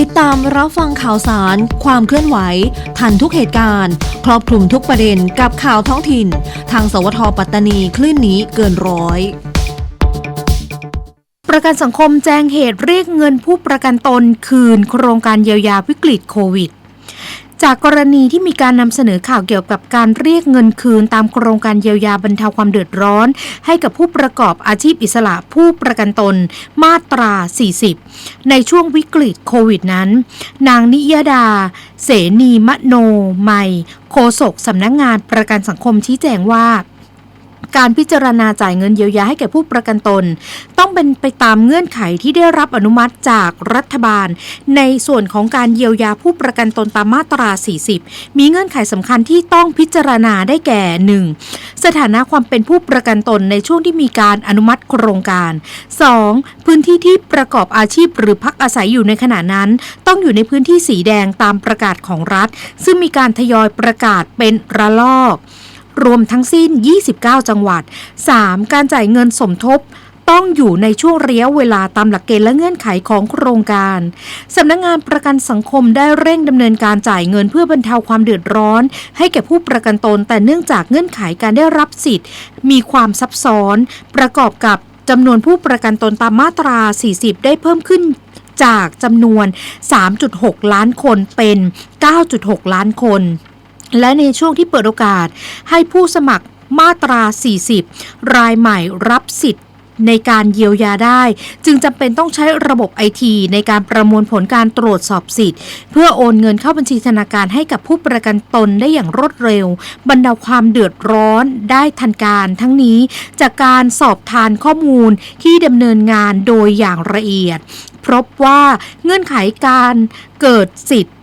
ติดตามรับฟังข่าวสาร ความเคลื่อนไหว ทันทุกเหตุการณ์ ครอบคลุมทุกประเด็นกับข่าวท้องถิ่น ทางสวทปัตตานีคลื่นนี้เกินร้อยประกันสังคมแจ้งเหตุเรียกเงินผู้ประกันตนคืนโครงการเยียวยาวิกฤตโควิด จากกรณีที่มีการนำเสนอข่าวเกี่ยวกับการเรียกเงินคืนตามโครงการเยียวยาบรรเทาความเดือดร้อน ให้กับผู้ประกอบอาชีพอิสระผู้ประกันตน มาตรา 40 ในช่วงวิกฤตโควิดนั้น นางนิยดา เสนีมโน ไมยโฆษกสำนักงงานประกันสังคมชี้แจงว่า การพิจารณาจ่ายเงินเยียวยาให้แก่ผู้ประกันตน ต้องเป็นไปตามเงื่อนไขที่ได้รับอนุมัติจากรัฐบาล ในส่วนของการเยียวยาผู้ประกันตนตามมาตรา 40 มีเงื่อนไขสำคัญที่ต้องพิจารณาได้แก่ 1. สถานะความเป็นผู้ประกันตนในช่วงที่มีการอนุมัติโครงการ 2. พื้นที่ที่ประกอบอาชีพหรือพักอาศัยอยู่ในขณะนั้น ต้องอยู่ในพื้นที่สีแดงตามประกาศของรัฐ ซึ่งมีการทยอยประกาศเป็นระลอก รวมทั้งสิ้น 29 จังหวัด 3. การจ่ายเงินสมทบต้องอยู่ในช่วงระยะเวลาตามหลักเกณฑ์และเงื่อนไขของโครงการ สำนักงงานประกันสังคมได้เร่งดำเนินการจ่ายเงินเพื่อบรรเทาความเดือดร้อน ให้แก่ผู้ประกันตน แต่เนื่องจากเงื่อนไขการได้รับสิทธิ์ มีความซับซ้อน ประกอบกับจำนวนผู้ประกันตนตามมาตรา 40 ได้เพิ่มขึ้นจากจำนวน 3.6 ล้านคนเป็น 9.6 ล้านคน และในช่วงที่เปิดโอกาสให้ผู้สมัครมาตรา 40 รายใหม่รับสิทธิ์ในการเยียวยาได้ จึงจำเป็นต้องใช้ระบบไอทีในการประมวลผลการตรวจสอบสิทธิ์ เพื่อโอนเงินเข้าบัญชีธนาคารให้กับผู้ประกันตนได้อย่างรวดเร็ว บรรเทาความเดือดร้อนได้ทันการทั้งนี้จากการสอบทานข้อมูลที่ดำเนินงานโดยอย่างละเอียด พบว่าเงื่อนไขการเกิดสิทธิ์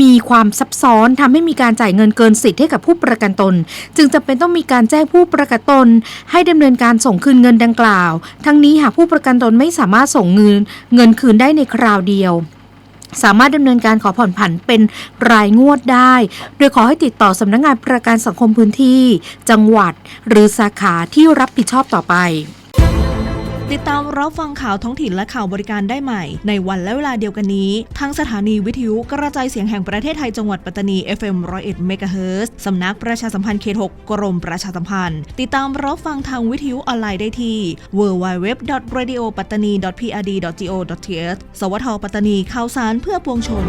มีความซับซ้อนทำให้มีการจ่ายเงินเกินสิทธิ์ให้กับผู้ประกันตน จึงจำเป็นต้องมีการแจ้งผู้ประกันตน ให้ดำเนินการส่งคืนเงินดังกล่าว ทั้งนี้หากผู้ประกันตนไม่สามารถส่งเงินเงินคืนได้ในคราวเดียว สามารถดำเนินการขอผ่อนผันเป็นรายงวดได้ โดยขอให้ติดต่อสำนักงงานประกันสังคมพื้นที่ จังหวัด หรือสาขาที่รับผิดชอบต่อไป ติดตามรับฟังข่าวท้องถิ่นและข่าวบริการได้ใหม่ ในวันและเวลาเดียวกันนี้ ทางสถานีวิทยุกระจายเสียงแห่งประเทศไทยจังหวัดปัตตานี FM 101เมกะเฮิรตซ์สำนักประชาสัมพันธ์เขต6กรมประชาสัมพันธ์ ติดตามรับฟังทางวิทยุออนไลน์ได้ที่ www.radiopattani.prd.go.th สวทปัตตานีข่าวสารเพื่อปวงชน